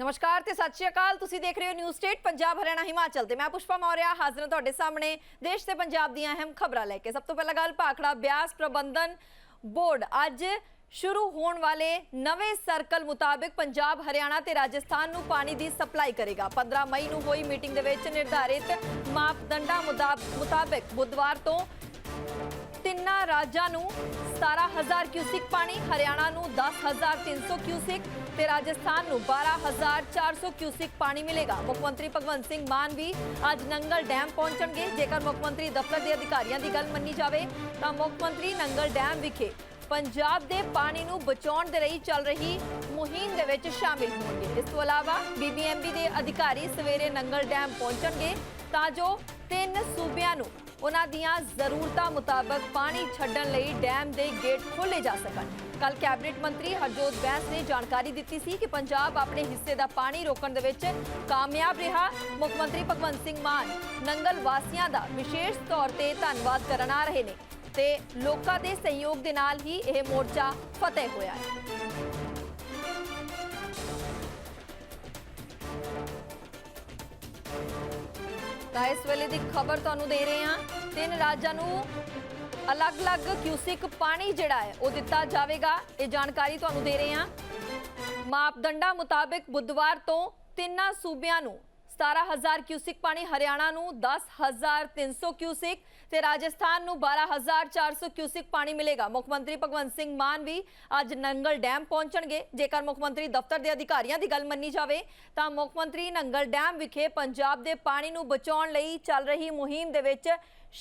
ਨਮਸਕਾਰ ਤੇ ਸਤਿ ਸ਼੍ਰੀ ਅਕਾਲ। ਤੁਸੀਂ ਦੇਖ ਰਹੇ ਹੋ ਨਿਊਜ਼ ਸਟੇਟ ਪੰਜਾਬ, ਹਰਿਆਣਾ, ਹਿਮਾਚਲ ਤੇ। ਮੈਂ ਪੁਸ਼ਪਾ ਮੌਰਿਆ, ਹਾਜ਼ਰ ਹਾਂ ਤੁਹਾਡੇ ਸਾਹਮਣੇ। ਦੇਸ਼ ਤੇ ਪੰਜਾਬ ਦੀਆਂ ਅਹਿਮ ਖਬਰਾਂ ਲੈ ਕੇ। ਸਭ ਤੋਂ ਪਹਿਲਾਂ ਗੱਲ ਭਾਖੜਾ ਬਿਆਸ ਪ੍ਰਬੰਧਨ ਬੋਰਡ। ਅੱਜ ਸ਼ੁਰੂ ਹੋਣ ਵਾਲੇ ਨਵੇਂ ਸਰਕਲ ਮੁਤਾਬਿਕ ਪੰਜਾਬ, ਹਰਿਆਣਾ ਤੇ ਰਾਜਸਥਾਨ ਨੂੰ ਪਾਣੀ ਦੀ ਸਪਲਾਈ ਕਰੇਗਾ। 15 ਮਈ ਨੂੰ ਹੋਈ ਮੀਟਿੰਗ ਦੇ ਵਿੱਚ ਨਿਰਧਾਰਿਤ ਮਾਪਦੰਡਾਂ ਮੁਤਾਬ- ਮੁਤਾਬਿਕ ਬੁੱਧਵਾਰ ਤੋਂ ਤਿੰਨਾਂ ਰਾਜਾਂ ਨੂੰ 17000 ਕਿਊਸਿਕ ਪਾਣੀ, ਹਰਿਆਣਾ ਨੂੰ 10300 ਕਿਊਸਿਕ ਤੇ ਰਾਜਸਥਾਨ ਨੂੰ 12400 ਕਿਊਸਿਕ ਪਾਣੀ ਮਿਲੇਗਾ। ਮੁੱਖ ਮੰਤਰੀ ਭਗਵੰਤ ਸਿੰਘ ਮਾਨ ਵੀ ਅੱਜ ਨੰਗਲ ਡੈਮ ਪਹੁੰਚਣਗੇ। ਜੇਕਰ ਮੁੱਖ ਮੰਤਰੀ ਦਫ਼ਤਰ ਦੇ ਅਧਿਕਾਰੀਆਂ ਦੀ ਗੱਲ ਮੰਨੀ ਜਾਵੇ, ਤਾਂ ਮੁੱਖ ਮੰਤਰੀ ਨੰਗਲ ਡੈਮ ਵਿਖੇ ਪੰਜਾਬ ਦੇ ਪਾਣੀ ਨੂੰ ਬਚਾਉਣ ਦੇ ਲਈ ਚੱਲ ਰਹੀ ਮੁਹਿੰਮ ਦੇ ਵਿੱਚ ਸ਼ਾਮਿਲ ਹੋਣਗੇ। ਇਸ ਤੋਂ ਇਲਾਵਾ ਬੀਬੀਐਮਬੀ ਦੇ ਅਧਿਕਾਰੀ ਸਵੇਰੇ ਨੰਗਲ ਡੈਮ ਪਹੁੰਚਣਗੇ, ਤਾਂ ਜੋ ਤਿੰਨ ਸੂਬਿਆਂ ਨੂੰ ਉਹਨਾਂ ਦੀਆਂ ਜ਼ਰੂਰਤਾਂ ਮੁਤਾਬਕ ਪਾਣੀ ਛੱਡਣ ਲਈ ਡੈਮ ਦੇ ਗੇਟ ਖੋਲੇ ਜਾ ਸਕਣ। ਕੱਲ ਕੈਬਨਿਟ ਮੰਤਰੀ ਹਰਜੋਤ ਬੈਂਸ ਨੇ ਜਾਣਕਾਰੀ ਦਿੱਤੀ ਸੀ ਕਿ ਪੰਜਾਬ ਆਪਣੇ ਹਿੱਸੇ ਦਾ ਪਾਣੀ ਰੋਕਣ ਦੇ ਵਿੱਚ ਕਾਮਯਾਬ ਰਿਹਾ। ਮੁੱਖ ਮੰਤਰੀ ਭਗਵੰਤ ਸਿੰਘ ਮਾਨ ਨੰਗਲ ਵਾਸੀਆਂ ਦਾ ਵਿਸ਼ੇਸ਼ ਤੌਰ ਤੇ ਧੰਨਵਾਦ ਕਰਨ ਆ ਰਹੇ ਨੇ ਤੇ ਲੋਕਾਂ ਦੇ ਸਹਿਯੋਗ ਦੇ ਨਾਲ ਹੀ ਇਹ ਮੋਰਚਾ ਫਤਿਹ ਹੋਇਆ ਹੈ। ਤਾਂ ਇਸ ਵੇਲੇ ਦੀ ਖਬਰ ਤੁਹਾਨੂੰ ਦੇ ਰਹੇ ਹਾਂ। ਤਿੰਨ ਰਾਜਾਂ ਨੂੰ ਅਲੱਗ-ਅਲੱਗ ਕਿਊਸਿਕ ਪਾਣੀ ਜਿਹੜਾ ਹੈ, ਉਹ ਦਿੱਤਾ ਜਾਵੇਗਾ। ਇਹ ਜਾਣਕਾਰੀ ਤੁਹਾਨੂੰ ਦੇ ਰਹੇ ਹਾਂ। ਮਾਪਦੰਡਾਂ ਮੁਤਾਬਿਕ ਬੁੱਧਵਾਰ ਤੋਂ ਤਿੰਨਾਂ ਸੂਬਿਆਂ ਨੂੰ 17000 ਕਿਊਸਿਕ ਪਾਣੀ ਹਰਿਆਣਾ ਨੂੰ 10300 ਕਿਊਸਿਕ ਤੇ ਰਾਜਸਥਾਨ ਨੂੰ 12400 ਕਿਊਸਿਕ ਪਾਣੀ ਮਿਲੇਗਾ। ਮੁੱਖ ਮੰਤਰੀ ਭਗਵੰਤ ਸਿੰਘ ਮਾਨ ਵੀ ਅੱਜ ਨੰਗਲ ਡੈਮ ਪਹੁੰਚਣਗੇ। ਜੇਕਰ ਮੁੱਖ ਮੰਤਰੀ ਦਫ਼ਤਰ ਦੇ ਅਧਿਕਾਰੀਆਂ ਦੀ ਗੱਲ ਮੰਨੀ ਜਾਵੇ, ਤਾਂ ਮੁੱਖ ਮੰਤਰੀ ਨੰਗਲ ਡੈਮ ਵਿਖੇ ਪੰਜਾਬ ਦੇ ਪਾਣੀ ਨੂੰ ਬਚਾਉਣ ਲਈ ਚੱਲ ਰਹੀ ਮੁਹਿੰਮ ਦੇ ਵਿੱਚ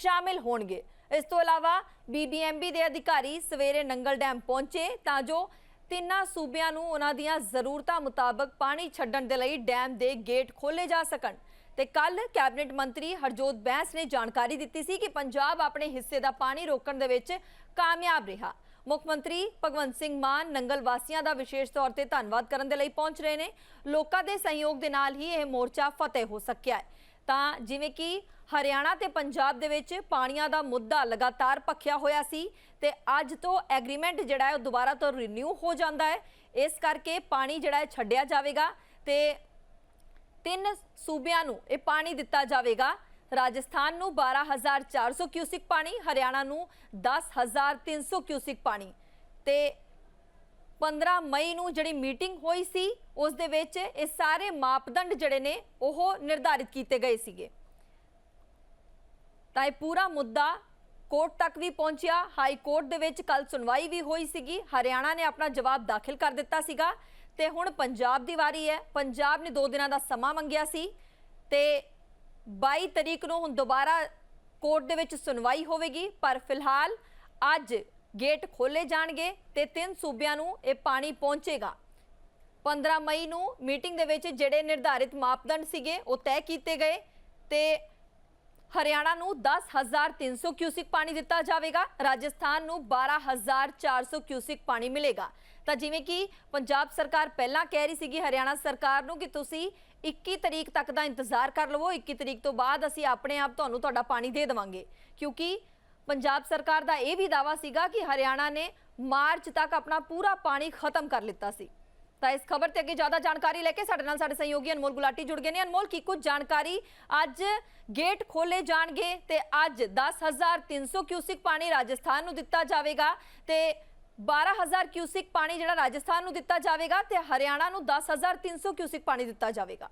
ਸ਼ਾਮਿਲ ਹੋਣਗੇ। ਇਸ ਤੋਂ ਇਲਾਵਾ ਬੀਬੀਐਮਬੀ ਦੇ ਅਧਿਕਾਰੀ ਸਵੇਰੇ ਨੰਗਲ ਡੈਮ ਪਹੁੰਚੇ, ਤਾਂ ਜੋ ਤਿੰਨਾਂ ਸੂਬਿਆਂ ਨੂੰ ਉਹਨਾਂ ਦੀਆਂ ਜ਼ਰੂਰਤਾਂ ਮੁਤਾਬਕ ਪਾਣੀ ਛੱਡਣ ਦੇ ਲਈ ਡੈਮ ਦੇ ਗੇਟ ਖੋਲੇ ਜਾ ਸਕਣ। ਤੇ ਕੱਲ ਕੈਬਨਿਟ ਮੰਤਰੀ ਹਰਜੋਤ ਬੈਂਸ ਨੇ ਜਾਣਕਾਰੀ ਦਿੱਤੀ ਸੀ ਕਿ ਪੰਜਾਬ ਆਪਣੇ ਹਿੱਸੇ ਦਾ ਪਾਣੀ ਰੋਕਣ ਦੇ ਵਿੱਚ ਕਾਮਯਾਬ ਰਿਹਾ। ਮੁੱਖ ਮੰਤਰੀ ਭਗਵੰਤ ਸਿੰਘ ਮਾਨ ਨੰਗਲ ਵਾਸੀਆਂ ਦਾ ਵਿਸ਼ੇਸ਼ ਤੌਰ ਤੇ ਧੰਨਵਾਦ ਕਰਨ ਦੇ ਲਈ ਪਹੁੰਚ ਰਹੇ ਨੇ। ਲੋਕਾਂ ਦੇ ਸਹਿਯੋਗ ਦੇ ਨਾਲ ਹੀ ਇਹ ਮੋਰਚਾ ਫਤਿਹ ਹੋ ਸਕਿਆ ਹੈ। ਤਾਂ ਜਿਵੇਂ ਕਿ ਹਰਿਆਣਾ ਤੇ ਪੰਜਾਬ ਦੇ ਵਿੱਚ ਪਾਣੀਆਂ ਦਾ ਮੁੱਦਾ ਲਗਾਤਾਰ ਭਖਿਆ ਹੋਇਆ ਸੀ ਤੇ ਅੱਜ ਤੋਂ ਐਗਰੀਮੈਂਟ ਜਿਹੜਾ ਹੈ ਉਹ ਦੁਬਾਰਾ ਤੋਂ ਰੀਨਿਊ ਹੋ ਜਾਂਦਾ ਹੈ। ਇਸ ਕਰਕੇ ਪਾਣੀ ਜਿਹੜਾ ਹੈ ਛੱਡਿਆ ਜਾਵੇਗਾ ਤੇ ਤਿੰਨ ਸੂਬਿਆਂ ਨੂੰ ਇਹ ਪਾਣੀ ਦਿੱਤਾ ਜਾਵੇਗਾ। ਰਾਜਸਥਾਨ ਨੂੰ 12400 ਕਿਊਸਿਕ ਪਾਣੀ, ਹਰਿਆਣਾ ਨੂੰ 10300 ਕਿਊਸਿਕ ਪਾਣੀ ਤੇ 15 ਮਈ ਨੂੰ ਜਿਹੜੀ ਮੀਟਿੰਗ ਹੋਈ ਸੀ, ਉਸ ਦੇ ਵਿੱਚ ਇਹ ਸਾਰੇ ਮਾਪਦੰਡ ਜਿਹੜੇ ਨੇ ਉਹ ਨਿਰਧਾਰਿਤ ਕੀਤੇ ਗਏ ਸੀਗੇ। ਤਾਂ ਇਹ ਪੂਰਾ ਮੁੱਦਾ ਕੋਰਟ ਤੱਕ ਵੀ ਪਹੁੰਚਿਆ। ਹਾਈ ਕੋਰਟ ਦੇ ਵਿੱਚ ਕੱਲ ਸੁਣਵਾਈ ਵੀ ਹੋਈ ਸੀਗੀ। ਹਰਿਆਣਾ ਨੇ ਆਪਣਾ ਜਵਾਬ ਦਾਖਲ ਕਰ ਦਿੱਤਾ ਸੀਗਾ। ਤੇ ਹੁਣ ਪੰਜਾਬ ਦੀ ਵਾਰੀ ਹੈ। ਪੰਜਾਬ ਨੇ 2 ਦਿਨਾਂ ਦਾ ਸਮਾਂ ਮੰਗਿਆ ਸੀ। ਤੇ 22 ਤਰੀਕ ਨੂੰ ਹੁਣ ਦੁਬਾਰਾ ਕੋਰਟ ਦੇ ਵਿੱਚ ਸੁਣਵਾਈ ਹੋਵੇਗੀ। ਪਰ ਫਿਲਹਾਲ ਅੱਜ ਗੇਟ ਖੋਲੇ ਜਾਣਗੇ ਤੇ ਤਿੰਨ ਸੂਬਿਆਂ ਨੂੰ ਇਹ ਪਾਣੀ ਪਹੁੰਚੇਗਾ। 15 ਮਈ ਨੂੰ ਮੀਟਿੰਗ ਦੇ ਵਿੱਚ ਜਿਹੜੇ ਨਿਰਧਾਰਿਤ ਮਾਪਦੰਡ ਸੀਗੇ, ਉਹ ਤੈਅ ਕੀਤੇ ਗਏ। ਤੇ ਹਰਿਆਣਾ ਨੂੰ 10300 ਕਿਊਸਿਕ ਪਾਣੀ ਦਿੱਤਾ ਜਾਵੇਗਾ, ਰਾਜਸਥਾਨ ਨੂੰ 12400 ਕਿਊਸਿਕ ਪਾਣੀ ਮਿਲੇਗਾ। ਤਾਂ ਜਿਵੇਂ ਕਿ ਪੰਜਾਬ ਸਰਕਾਰ ਪਹਿਲਾਂ ਕਹਿ ਰਹੀ ਸੀਗੀ, ਹਰਿਆਣਾ ਸਰਕਾਰ ਨੂੰ ਕਿ ਤੁਸੀਂ 21 ਤਰੀਕ ਤੱਕ ਦਾ ਇੰਤਜ਼ਾਰ ਕਰ ਲਵੋ 21 ਤਰੀਕ ਤੋਂ ਬਾਅਦ ਅਸੀਂ ਆਪਣੇ ਆਪ ਤੁਹਾਨੂੰ ਤੁਹਾਡਾ ਪਾਣੀ ਦੇ ਦੇਵਾਂਗੇ। ਕਿਉਂਕਿ ਪੰਜਾਬ ਸਰਕਾਰ ਦਾ ਇਹ ਵੀ ਦਾਵਾ ਸੀਗਾ ਕਿ ਹਰਿਆਣਾ ਨੇ ਮਾਰਚ ਤੱਕ ਆਪਣਾ ਪੂਰਾ ਪਾਣੀ ਖਤਮ ਕਰ ਲਿੱਤਾ ਸੀ। ਤਾਂ ਇਸ ਖਬਰ ਤੇ ਅੱਗੇ ਜ਼ਿਆਦਾ ਜਾਣਕਾਰੀ ਲੈ ਕੇ ਸਾਡੇ ਨਾਲ ਸਾਡੇ ਸਹਿਯੋਗੀ ਅਨਮੋਲ ਗੁਲਾਟੀ ਜੁੜ ਗਏ ਨੇ। ਅਨਮੋਲ, ਕੀ ਕੁਝ ਜਾਣਕਾਰੀ ਅੱਜ ਗੇਟ ਖੋਲੇ ਜਾਣਗੇ ਤੇ ਅੱਜ 10300 ਕਿਊਸਿਕ ਪਾਣੀ ਰਾਜਸਥਾਨ ਨੂੰ ਦਿੱਤਾ ਜਾਵੇਗਾ ਤੇ 12000 ਕਿਊਸਿਕ ਪਾਣੀ ਜਿਹੜਾ ਰਾਜਸਥਾਨ ਨੂੰ ਦਿੱਤਾ ਜਾਵੇਗਾ ਤੇ ਹਰਿਆਣਾ ਨੂੰ 10300 ਕਿਊਸਿਕ ਪਾਣੀ ਦਿੱਤਾ ਜਾਵੇਗਾ।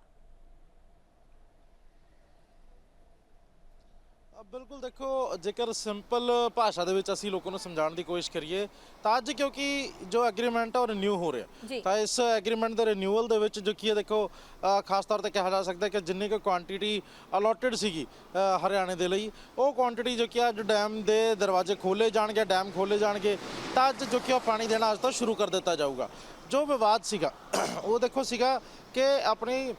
ਬਿਲਕੁਲ ਦੇਖੋ ਜੇਕਰ ਸਿੰਪਲ ਭਾਸ਼ਾ ਦੇ ਵਿੱਚ ਅਸੀਂ ਲੋਕਾਂ ਨੂੰ ਸਮਝਾਉਣ ਦੀ ਕੋਸ਼ਿਸ਼ ਕਰੀਏ ਤਾਂ ਅੱਜ ਕਿਉਂਕਿ ਜੋ ਐਗਰੀਮੈਂਟ ਹੈ ਉਹ ਰਿਨਿਊ ਹੋ। ਰਿਹਾ ਤਾਂ ਇਸ ਐਗਰੀਮੈਂਟ ਦੇ ਰਿਨਿਊਅਲ ਦੇ ਵਿੱਚ ਜੋ ਕੀ ਹੈ ਦੇਖੋ ਖਾਸ ਤੌਰ ਤੇ ਕਿਹਾ ਜਾ ਸਕਦਾ ਕਿ ਜਿੰਨੀ ਕੁ ਕੁਆਂਟੀਟੀ ਅਲੋਟਡ ਸੀਗੀ ਹਰਿਆਣੇ ਦੇ ਲਈ ਉਹ ਕੁਆਂਟੀਟੀ ਜੋ ਕਿ ਅੱਜ ਡੈਮ ਦੇ ਦਰਵਾਜ਼ੇ ਖੋਲੇ ਜਾਣਗੇ ਡੈਮ ਖੋਲੇ ਜਾਣਗੇ ਤਾਂ ਅੱਜ ਜੋ ਕਿ ਉਹ ਪਾਣੀ ਦੇਣਾ ਅੱਜ ਤੋਂ ਸ਼ੁਰੂ ਕਰ ਦਿੱਤਾ ਜਾਊਗਾ ਜੋ ਵਿਵਾਦ ਸੀਗਾ ਉਹ ਦੇਖੋ ਸੀਗਾ ਕਿ ਆਪਣੀ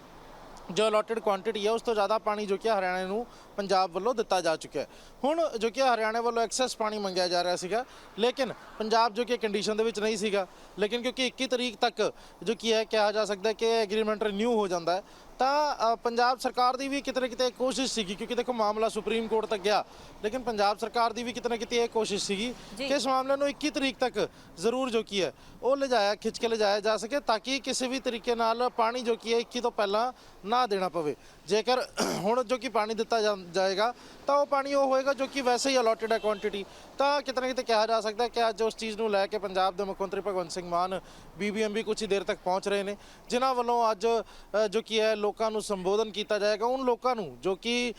ਜੋ ਅਲੋਟਡ ਕੁਆਂਟੀਟੀ ਹੈ, ਉਸ ਤੋਂ ਜ਼ਿਆਦਾ ਪਾਣੀ ਜੋ ਕਿ ਹਰਿਆਣਾ ਨੂੰ ਪੰਜਾਬ ਵੱਲੋਂ ਦਿੱਤਾ ਜਾ ਚੁੱਕਿਆ ਹੈ। ਹੁਣ ਜੋ ਕਿ ਹਰਿਆਣਾ ਵੱਲੋਂ ਐਕਸੈਸ ਪਾਣੀ ਮੰਗਿਆ ਜਾ ਰਿਹਾ ਸੀਗਾ, ਲੇਕਿਨ ਪੰਜਾਬ ਜੋ ਕਿ ਕੰਡੀਸ਼ਨ ਦੇ ਵਿੱਚ ਨਹੀਂ ਸੀਗਾ, ਲੇਕਿਨ ਕਿਉਂਕਿ 21 ਤਰੀਕ ਤੱਕ ਜੋ ਕੀ ਹੈ ਕਿਹਾ ਜਾ ਸਕਦਾ ਹੈ ਕਿ ਐਗਰੀਮੈਂਟ ਰਿਨਿਊ ਹੋ ਜਾਂਦਾ ਹੈ ਤਾਂ ਪੰਜਾਬ ਸਰਕਾਰ ਦੀ ਵੀ ਕਿਤੇ ਨਾ ਕਿਤੇ ਕੋਸ਼ਿਸ਼ ਸੀਗੀ ਕਿਉਂਕਿ ਦੇਖੋ ਮਾਮਲਾ ਸੁਪਰੀਮ ਕੋਰਟ ਤੱਕ ਗਿਆ ਲੇਕਿਨ ਪੰਜਾਬ ਸਰਕਾਰ ਦੀ ਵੀ ਕਿਤੇ ਨਾ ਕਿਤੇ ਇਹ ਕੋਸ਼ਿਸ਼ ਸੀਗੀ। ਕਿ ਇਸ ਮਾਮਲੇ ਨੂੰ 21 ਤਰੀਕ ਤੱਕ ਜ਼ਰੂਰ ਜੋ ਕੀ ਹੈ ਉਹ ਲਿਜਾਇਆ ਖਿੱਚ ਕੇ ਲਿਜਾਇਆ ਜਾ ਸਕੇ ਤਾਂ ਕਿ ਕਿਸੇ ਵੀ ਤਰੀਕੇ ਨਾਲ ਪਾਣੀ ਜੋ ਕੀ ਹੈ 21 ਤੋਂ ਪਹਿਲਾਂ ਨਾ ਦੇਣਾ ਪਵੇ ਜੇਕਰ ਹੁਣ ਜੋ ਕਿ ਪਾਣੀ ਦਿੱਤਾ ਜਾ- ਜਾਏਗਾ, ਤਾਂ ਉਹ ਪਾਣੀ ਉਹ ਹੋਏਗਾ ਜੋ ਕਿ ਵੈਸੇ ਹੀ ਅਲੋਟਡ ਹੈ ਕੁਆਂਟੀਟੀ ਤਾਂ ਕਿਤੇ ਨਾ ਕਿਤੇ ਕਿਹਾ ਜਾ ਸਕਦਾ ਕਿ ਅੱਜ ਉਸ ਚੀਜ਼ ਨੂੰ ਲੈ ਕੇ ਪੰਜਾਬ ਦੇ ਮੁੱਖ ਮੰਤਰੀ ਭਗਵੰਤ ਸਿੰਘ ਮਾਨ ਬੀਬੀਐਮਬੀ ਕੁਝ ਹੀ ਦੇਰ ਤੱਕ ਪਹੁੰਚ ਰਹੇ ਨੇ, ਜਿਨ੍ਹਾਂ ਵੱਲੋਂ ਅੱਜ ਜੋ ਕਿ ਹੈ ਲੋਕਾਂ ਨੂੰ ਸੰਬੋਧਨ ਕੀਤਾ ਜਾਏਗਾ। ਉਨ ਲੋਕਾਂ ਨੂੰ ਜੋ ਕਿ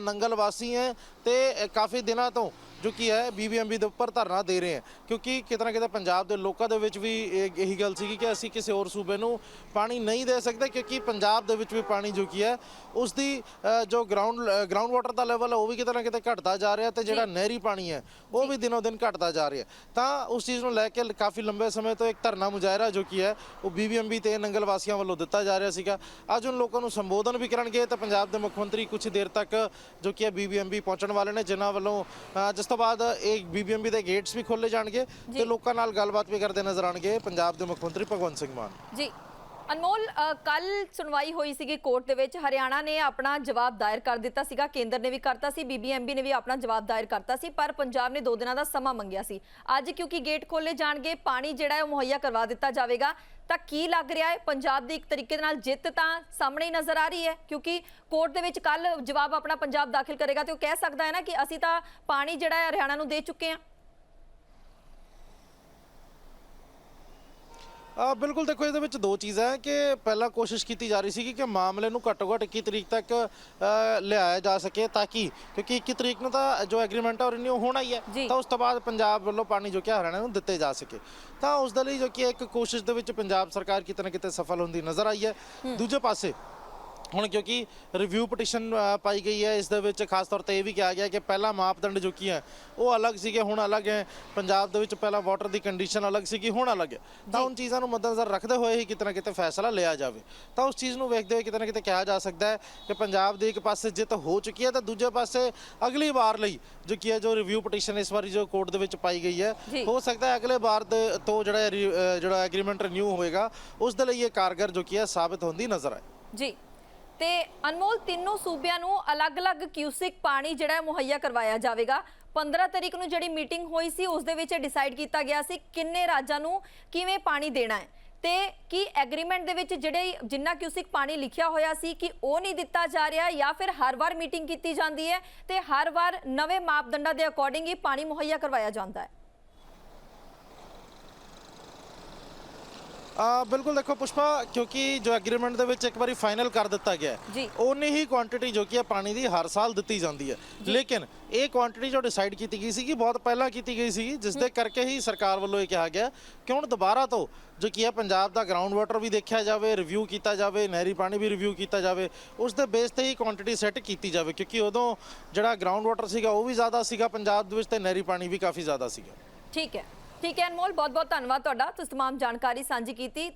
ਨੰਗਲ ਵਾਸੀ ਹੈ ਤੇ ਕਾਫੀ ਦਿਨਾਂ ਤੋਂ ਜੋ ਕਿ ਹੈ ਬੀਬੀਐਮਬੀ ਦੇ ਉੱਪਰ ਧਰਨਾ ਦੇ ਰਹੇ ਹੈ। ਕਿਉਂਕਿ ਕਿਤੇ ਨਾ ਕਿਤੇ ਪੰਜਾਬ ਦੇ ਲੋਕਾਂ ਦੇ ਵਿੱਚ ਵੀ ਇਹ- ਇਹੀ ਗੱਲ ਸੀਗੀ ਕਿ ਅਸੀਂ ਕਿਸੇ ਹੋਰ ਸੂਬੇ ਨੂੰ ਪਾਣੀ ਨਹੀਂ ਦੇ ਸਕਦੇ, ਕਿਉਂਕਿ ਪੰਜਾਬ ਦੇ ਵਿੱਚ ਵੀ ਪਾਣੀ ਜੋ ਕਿ ਹੈ ਉਸ ਦੀ ਜੋ ਗਰਾਊਂਡ ਗਰਾਊਂਡ ਵਾਟਰ ਦਾ ਲੈਵਲ ਹੈ ਉਹ ਵੀ ਕਿਤੇ ਨਾ ਕਿਤੇ ਘਟਦਾ ਜਾ ਰਿਹਾ ਤੇ ਜਿਹੜਾ ਨਹਿਰੀ ਪਾਣੀ ਹੈ ਉਹ ਵੀ ਦਿਨੋਂ ਦਿਨ ਘਟਦਾ ਜਾ ਰਿਹਾ। ਤਾਂ ਉਸ ਚੀਜ਼ ਨੂੰ ਲੈ ਕੇ ਕਾਫੀ ਲੰਬੇ ਸਮੇਂ ਤੋਂ ਇੱਕ ਧਰਨਾ ਮੁਜ਼ਾਹਰਾ ਜੋ ਕੀ ਹੈ ਉਹ ਬੀਬੀਐਮਬੀ ਤੇ ਨੰਗਲ ਵਾਸੀਆਂ ਵੱਲੋਂ ਦਿੱਤਾ ਜਾ ਰਿਹਾ ਸੀਗਾ। ਅੱਜ ਉਹਨਾਂ ਲੋਕਾਂ ਨੂੰ ਸੰਬੋਧਨ ਵੀ ਕਰਨਗੇ ਤੇ ਪੰਜਾਬ ਦੇ ਮੁੱਖ ਮੰਤਰੀ ਕੁਝ ਦੇਰ ਤੱਕ ਜੋ ਕੀ ਹੈ ਬੀਬੀਐਮਬੀ ਪਹੁੰਚਣ ਵਾਲੇ ਨੇ ਜਿਨ੍ਹਾਂ ਵੱਲੋਂ ਜਿਸ ਤੋਂ ਬਾਅਦ ਇਹ ਬੀਬੀਐਮਬੀ ਦੇ ਗੇਟਸ ਵੀ ਖੋਲੇ ਜਾਣਗੇ ਤੇ ਲੋਕਾਂ ਨਾਲ ਗੱਲਬਾਤ ਵੀ ਕਰਦੇ ਨਜ਼ਰ ਆਣਗੇ ਪੰਜਾਬ ਦੇ ਮੁੱਖ ਮੰਤਰੀ ਭਗਵੰਤ ਸਿੰਘ ਮਾਨ। ਜੀ ਅਨਮੋਲ ਕੱਲ ਸੁਣਵਾਈ ਹੋਈ ਸੀਗੀ ਕੋਰਟ ਦੇ ਵਿੱਚ। ਹਰਿਆਣਾ ਨੇ ਆਪਣਾ ਜਵਾਬ ਦਾਇਰ ਕਰ ਦਿੱਤਾ ਸੀਗਾ। ਕੇਂਦਰ ਨੇ ਵੀ ਕਰਤਾ ਸੀ। ਬੀਬੀਐਮਬੀ ਨੇ ਵੀ ਆਪਣਾ ਜਵਾਬ ਦਾਇਰ ਕਰਤਾ ਸੀ। ਪਰ ਪੰਜਾਬ ਨੇ 2 ਦਿਨਾਂ ਦਾ ਸਮਾਂ ਮੰਗਿਆ ਸੀ। ਅੱਜ ਕਿਉਂਕਿ ਗੇਟ ਖੋਲੇ ਜਾਣਗੇ, ਪਾਣੀ ਜਿਹੜਾ ਹੈ ਉਹ ਮੁਹੱਈਆ ਕਰਵਾ ਦਿੱਤਾ ਜਾਵੇਗਾ। ਤਾਂ ਕੀ ਲੱਗ ਰਿਹਾ ਹੈ? ਪੰਜਾਬ ਦੀ ਇੱਕ ਤਰੀਕੇ ਦੇ ਨਾਲ ਜਿੱਤ ਤਾਂ ਸਾਹਮਣੇ ਹੀ ਨਜ਼ਰ ਆ ਰਹੀ ਹੈ। ਕਿਉਂਕਿ ਕੋਰਟ ਦੇ ਵਿੱਚ ਕੱਲ ਜਵਾਬ ਆਪਣਾ ਪੰਜਾਬ ਦਾਖਲ ਕਰੇਗਾ ਤੇ ਉਹ ਕਹਿ ਸਕਦਾ ਹੈ ਨਾ ਕਿ ਅਸੀਂ ਤਾਂ ਪਾਣੀ ਜਿਹੜਾ ਹੈ ਹਰਿਆਣਾ ਨੂੰ ਦੇ ਚੁੱਕੇ ਹਾਂ। ਬਿਲਕੁਲ ਦੇਖੋ ਇਹਦੇ ਵਿੱਚ ਦੋ ਚੀਜ਼ਾਂ ਹੈ ਕਿ ਪਹਿਲਾਂ ਕੋਸ਼ਿਸ਼ ਕੀਤੀ ਜਾ ਰਹੀ ਸੀ ਕਿ ਮਾਮਲੇ ਨੂੰ ਘੱਟੋ ਘੱਟ 21 ਤਰੀਕ ਤੱਕ ਲਿਆਇਆ ਜਾ ਸਕੇ ਤਾਂ ਕਿ ਕਿਉਂਕਿ 21 ਤਰੀਕ ਨੂੰ ਤਾਂ ਜੋ ਐਗਰੀਮੈਂਟ ਹੈ ਉਹ ਰਿਨਿਊ ਹੋਣਾ ਹੀ ਹੈ। ਤਾਂ ਉਸ ਤੋਂ ਬਾਅਦ ਪੰਜਾਬ ਵੱਲੋਂ ਪਾਣੀ ਜੋ ਕਿ ਹਰਿਆਣਾ ਨੂੰ ਦਿੱਤੇ ਜਾ ਸਕੇ। ਤਾਂ ਉਸ ਦੇ ਲਈ ਜੋ ਕਿ ਇੱਕ ਕੋਸ਼ਿਸ਼ ਦੇ ਵਿੱਚ ਪੰਜਾਬ ਸਰਕਾਰ ਕਿਤੇ ਨਾ ਕਿਤੇ ਸਫਲ ਹੁੰਦੀ ਨਜ਼ਰ ਆਈ ਹੈ। ਦੂਜੇ ਪਾਸੇ ਹੁਣ ਕਿਉਂਕਿ ਰਿਵਿਊ ਪਟੀਸ਼ਨ ਪਾਈ ਗਈ ਹੈ ਇਸ ਦੇ ਵਿੱਚ ਖਾਸ ਤੌਰ ਤੇ ਇਹ ਵੀ ਕਿਹਾ ਗਿਆ ਕਿ ਪਹਿਲਾ ਮਾਪਦੰਡ ਜੋ ਕੀ ਹੈ ਉਹ ਅਲੱਗ ਸੀਗੇ ਹੁਣ ਅਲੱਗ ਹੈ। ਪੰਜਾਬ ਦੇ ਵਿੱਚ ਪਹਿਲਾਂ ਵਾਟਰ ਦੀ ਕੰਡੀਸ਼ਨ ਅਲੱਗ ਸੀਗੀ ਹੁਣ ਅਲੱਗ ਹੈ। ਤਾਂ ਉਨ ਚੀਜ਼ਾਂ ਨੂੰ ਮੱਦੇਨਜ਼ਰ ਰੱਖਦੇ ਹੋਏ ਹੀ ਕਿਤੇ ਨਾ ਕਿਤੇ ਫੈਸਲਾ ਲਿਆ ਜਾਵੇ। ਤਾਂ ਉਸ ਚੀਜ਼ ਨੂੰ ਵੇਖਦੇ ਹੋਏ ਕਿਤੇ ਨਾ ਕਿਤੇ ਕਿਹਾ ਜਾ ਸਕਦਾ ਹੈ ਕਿ ਪੰਜਾਬ ਦੀ ਇੱਕ ਪਾਸੇ ਜਿੱਤ ਹੋ ਚੁੱਕੀ ਹੈ ਤਾਂ ਦੂਜੇ ਪਾਸੇ ਅਗਲੀ ਵਾਰ ਲਈ ਜੋ ਕੀ ਹੈ ਜੋ ਰਿਵਿਊ ਪਟੀਸ਼ਨ ਇਸ ਵਾਰੀ ਜੋ ਕੋਰਟ ਦੇ ਵਿੱਚ ਪਾਈ ਗਈ ਹੈ। ਹੋ ਸਕਦਾ ਹੈ ਅਗਲੇ ਵਾਰ ਦੇ ਤੋਂ ਜਿਹੜਾ ਜਿਹੜਾ ਐਗਰੀਮੈਂਟ ਰਿਨਿਊ ਹੋਏਗਾ ਉਸ ਦੇ ਲਈ ਇਹ ਕਾਰਗਰ ਜੋ ਕੀ ਹੈ ਸਾਬਤ ਹੁੰਦੀ ਨਜ਼ਰ ਆਏ। ਜੀ। ਤੇ ਅਨਮੋਲ ਤਿੰਨੋਂ ਸੂਬਿਆਂ ਨੂੰ ਅਲੱਗ-ਅਲੱਗ ਕਿਊਸਿਕ ਪਾਣੀ ਜਿਹੜਾ ਮੁਹੱਈਆ ਕਰਵਾਇਆ ਜਾਵੇਗਾ। 15 ਤਰੀਕ ਨੂੰ ਜਿਹੜੀ ਮੀਟਿੰਗ ਹੋਈ ਸੀ, ਉਸ ਦੇ ਵਿੱਚ ਡਿਸਾਈਡ ਕੀਤਾ ਗਿਆ ਸੀ ਕਿੰਨੇ ਰਾਜਾਂ ਨੂੰ ਕਿਵੇਂ ਪਾਣੀ ਦੇਣਾ ਹੈ ਤੇ ਕੀ ਐਗਰੀਮੈਂਟ ਦੇ ਵਿੱਚ ਜਿਹੜੇ ਜਿੰਨਾ ਕਿਊਸਿਕ ਪਾਣੀ ਲਿਖਿਆ ਹੋਇਆ ਸੀ ਕਿ ਉਹ ਨਹੀਂ ਦਿੱਤਾ ਜਾ ਰਿਹਾ ਜਾਂ ਫਿਰ ਹਰ ਵਾਰ ਮੀਟਿੰਗ ਕੀਤੀ ਜਾਂਦੀ ਹੈ ਤੇ ਹਰ ਵਾਰ ਨਵੇਂ ਮਾਪਦੰਡਾਂ ਦੇ ਅਕੋਰਡਿੰਗ ਹੀ ਪਾਣੀ ਮੁਹੱਈਆ ਕਰਵਾਇਆ ਜਾਂਦਾ ਹੈ। ਬਿਲਕੁਲ ਦੇਖੋ ਪੁਸ਼ਪਾ ਕਿਉਂਕਿ ਜੋ ਐਗਰੀਮੈਂਟ ਦੇ ਵਿੱਚ ਇੱਕ ਵਾਰੀ ਫਾਈਨਲ ਕਰ ਦਿੱਤਾ ਗਿਆ। ਹੈ ਉਨੀ ਹੀ ਕੁਆਂਟੀਟੀ ਜੋ ਕਿ ਹੈ ਪਾਣੀ ਦੀ ਹਰ ਸਾਲ ਦਿੱਤੀ ਜਾਂਦੀ ਹੈ। ਲੇਕਿਨ ਇਹ ਕੁਆਂਟੀਟੀ ਜੋ ਡਿਸਾਈਡ ਕੀਤੀ ਗਈ ਸੀ ਕਿ ਬਹੁਤ ਪਹਿਲਾਂ ਕੀਤੀ ਗਈ ਸੀ ਜਿਸ ਦੇ ਕਰਕੇ ਹੀ ਸਰਕਾਰ ਵੱਲੋਂ ਇਹ ਕਿਹਾ ਗਿਆ ਕਿ ਹੁਣ ਦੁਬਾਰਾ ਤੋਂ ਜੋ ਕੀ ਹੈ ਪੰਜਾਬ ਦਾ ਗਰਾਊਂਡ ਵਾਟਰ ਵੀ ਦੇਖਿਆ ਜਾਵੇ ਰਿਵਿਊ ਕੀਤਾ ਜਾਵੇ ਨਹਿਰੀ ਪਾਣੀ ਵੀ ਰਿਵਿਊ ਕੀਤਾ ਜਾਵੇ ਉਸ ਦੇ ਬੇਸ ਤੇ ਹੀ ਕੁਆਂਟੀਟੀ ਸੈੱਟ ਕੀਤੀ ਜਾਵੇ ਕਿਉਂਕਿ ਉਦੋਂ ਜਿਹੜਾ ਗਰਾਊਂਡ ਵਾਟਰ ਸੀਗਾ ਉਹ ਵੀ ਜ਼ਿਆਦਾ ਸੀਗਾ ਪੰਜਾਬ ਦੇ ਵਿੱਚ ਤੇ ਨਹਿਰੀ ਪਾਣੀ ਵੀ ਕਾਫੀ ਜ਼ਿਆਦਾ ਸੀਗਾ। ਠੀਕ ਹੈ। ਠੀਕ ਹੈ ਅਨਮੋਲ ਬਹੁਤ ਬਹੁਤ ਧੰਨਵਾਦ ਤੁਹਾਡਾ। ਤੁਸੀਂ ਤਮਾਮ ਜਾਣਕਾਰੀ ਸਾਂਝੀ ਕੀਤੀ।